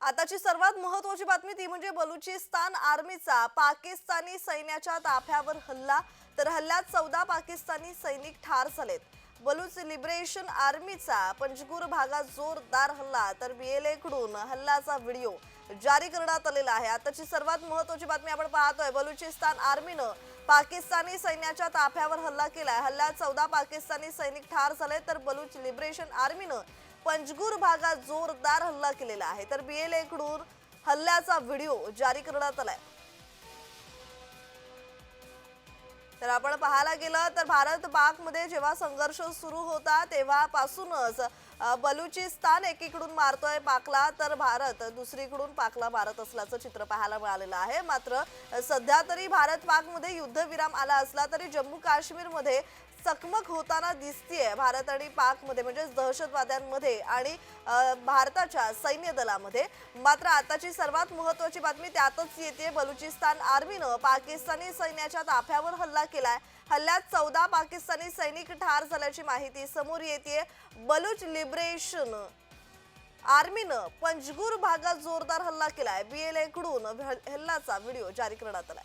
आताची सर्वात महत्वाची बातमी ती म्हणजे बलुचिस्तान आर्मीचा पाकिस्तानी सैन्याच्या ताफ्यावर हल्ला. तर हल्ल्यात चौदा पाकिस्तानी सैनिक ठार झालेत. बलुच लिबरेशन आर्मीचा पंजगुर भागात जोरदार हल्ला. तर बीएलए कडून हल्ल्याचा व्हिडिओ जारी करण्यात आलेला आहे. आताची सर्वात महत्वाची बातमी आपण पाहतोय. बलुचिस्तान आर्मीनं पाकिस्तानी सैन्याच्या ताफ्यावर हल्ला केलाय. हल्ल्यात चौदा पाकिस्तानी सैनिक ठार झाले तर बलुच लिबरेशन आर्मीनं पंजगूर भागात जोरदार हल्ला केलेला आहे. तर बीएलए कडून हल्ल्याचा व्हिडिओ जारी करण्यात आलाय. तर आपण पाहायला गेलं तर भारत पाकमध्ये जेव्हा संघर्ष सुरू होता तेव्हापासूनच बलुचिस्तान एकीकडून मारतोय पाकला तर भारत दुसरीकडून पाकला मारत असल्याचं चित्र पाहायला मिळालेलं आहे. मात्र सध्या तरी भारत पाकमध्ये युद्धविराम आला असला तरी जम्मू काश्मीरमध्ये चकमक होताना दिसतीये. भारत आणि पाकमध्ये म्हणजेच म्हणजे दहशतवाद्यांमध्ये आणि भारताच्या सैन्य दलामध्ये. मात्र आताची सर्वात महत्वाची बातमी त्यातच येते बलुचिस्तान आर्मीनं पाकिस्तानी सैन्याच्या ताफ्यावर हल्ला केलाय. हल्ल्यात चौदा पाकिस्तानी सैनिक ठार झाल्याची माहिती समोर येते बलुच लिबरेशन. आर्मीनं पंजगुर भागात जोरदार हल्ला केलाय. बीएलए कडून हल्ल्याचा व्हिडिओ जारी करण्यात आलाय.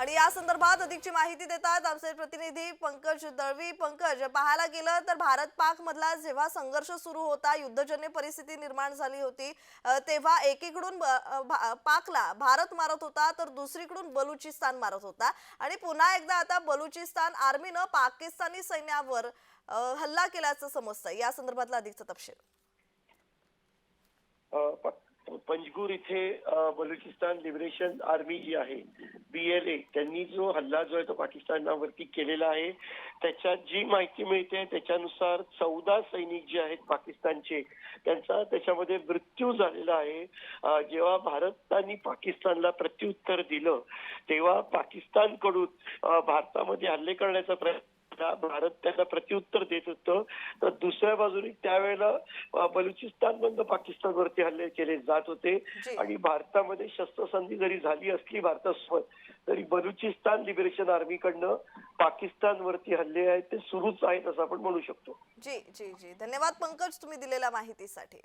आणि या संदर्भात अधिकची माहिती देतात आमचे प्रतिनिधी पंकज दळवी. पंकज पाहायला गेलं तर भारत पाक मधला जेव्हा संघर्ष सुरू होता युद्धजन्य परिस्थिती निर्माण झाली होती तेव्हा एकीकडून पाकला भारत मारत होता तर दुसरीकडून बलुचिस्तान मारत होता. आणि पुन्हा एकदा आता बलुचिस्तान आर्मीनं पाकिस्तानी सैन्यावर हल्ला केल्याचं समजतंय. या संदर्भातला अधिकचा तपशील. पंजगुर इथे बलुचिस्तान लिबरेशन आर्मी जी आहे ए त्यांनी जो हल्ला जो आहे तो पाकिस्तानावरती केलेला आहे. त्याच्यात जी माहिती मिळते त्याच्यानुसार चौदा सैनिक जे आहेत पाकिस्तानचे त्यांचा त्याच्यामध्ये मृत्यू झालेला आहे. जेव्हा भारताने पाकिस्तानला प्रत्युत्तर दिलं तेव्हा पाकिस्तानकडून भारतामध्ये हल्ले करण्याचा प्रयत्न केला. भारत त्यांना प्रत्युत्तर देत होतं तर दुसऱ्या बाजूने त्यावेळेला बलुचिस्तान मधनं पाकिस्तानवरती हल्ले केले जात होते. आणि भारतामध्ये शस्त्रसंधी जरी झाली असली भारतासोबत तरी बलुचिस्तान लिबरेशन आर्मीकडनं पाकिस्तानवरती हल्ले आहेत ते सुरूच आहेत असं आपण म्हणू शकतो जी जी जी धन्यवाद पंकज तुम्ही दिलेल्या माहितीसाठी